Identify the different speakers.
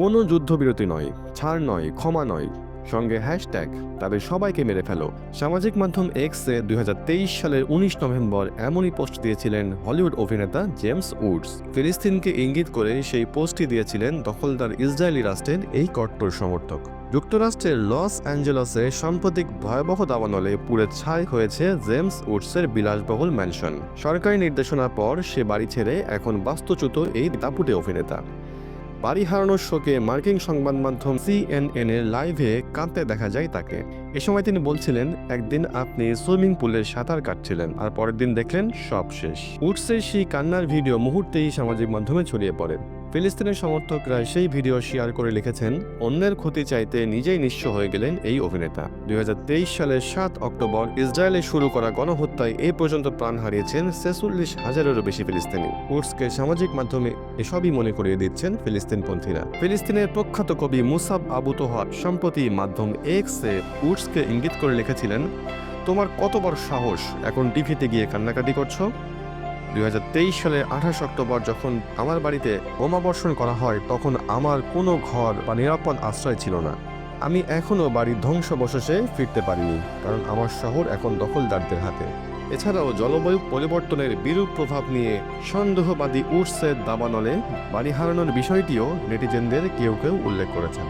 Speaker 1: কোনো যুদ্ধবিরতি নয়, ছাড় নয়, ক্ষমা নয়। সঙ্গে হ্যাশট্যাগ তাদের সবাইকে মেরে ফেলো। সামাজিক মাধ্যম এক্সে দুই হাজার তেইশ সালের উনিশ নভেম্বর এমনই পোস্ট দিয়েছিলেন হলিউড অভিনেতা জেমস উডস। ফিলিস্তিনকে ইঙ্গিত করে সেই পোস্টটি দিয়েছিলেন দখলদার ইসরায়েলি রাষ্ট্রের এই কট্টর সমর্থক। যুক্তরাষ্ট্রের লস অ্যাঞ্জেলসে সাম্প্রতিক ভয়াবহ দাবানলে পুড়ে ছাই হয়েছে জেমস উডসের বিলাসবহুল ম্যানশন সরকারি নির্দেশনার পর সে বাড়ি ছেড়ে এখন বাস্তুচ্যুত এই দাপুটে অভিনেতা। বাড়ি হারানোর শোকে মার্কিন সংবাদ মাধ্যম সিএনএন এর লাইভে কাঁদতে দেখা যায় তাকে। এ সময় তিনি বলছিলেন, একদিন আপনি সুইমিং পুলে সাঁতার কাটছিলেন আর পরের দিন দেখলেন সব শেষ। উঠছে সেই কান্নার ভিডিও মুহূর্তেই সামাজিক মাধ্যমে ছড়িয়ে পড়ে। ফিলিস্তিনের সমর্থকরা সেই ভিডিও শেয়ার করে লিখেছেন, অন্যের ক্ষতি চাইতে নিজেই নিঃস্ব হয়ে গেলেন এই অভিনেতা। দু হাজার তেইশ সালের সাত অক্টোবর ইসরায়েলে শুরু করা গণহত্যায় এ পর্যন্ত প্রাণ হারিয়েছেন ছেচল্লিশ হাজারেরও বেশি ফিলিস্তিনি। উডসকে সামাজিক মাধ্যমে এসবই মনে করিয়ে দিচ্ছেন ফিলিস্তিনপন্থীরা। ফিলিস্তিনের প্রখ্যাত কবি মুসাব আবু তোহা সম্প্রতি মাধ্যম এক্সে উডসকে ইঙ্গিত করে লিখেছিলেন, তোমার কত বড় সাহস, এখন টিভিতে গিয়ে কান্নাকাটি করছ? দুই হাজার তেইশ সালের আঠাশ অক্টোবর যখন আমার বাড়িতে বোমাবর্ষণ করা হয়, তখন আমার কোনো ঘর বা নিরাপদ আশ্রয় ছিল না। আমি এখনও বাড়ির ধ্বংসবশেষে ফিরতে পারিনি, কারণ আমার শহর এখন দখলদারদের হাতে। এছাড়াও জলবায়ু পরিবর্তনের বিরূপ প্রভাব নিয়ে সন্দেহবাদী উৎসের দাবানলে বাড়ি হারানোর বিষয়টিও নেটিজেনদের কেউ কেউ উল্লেখ করেছেন।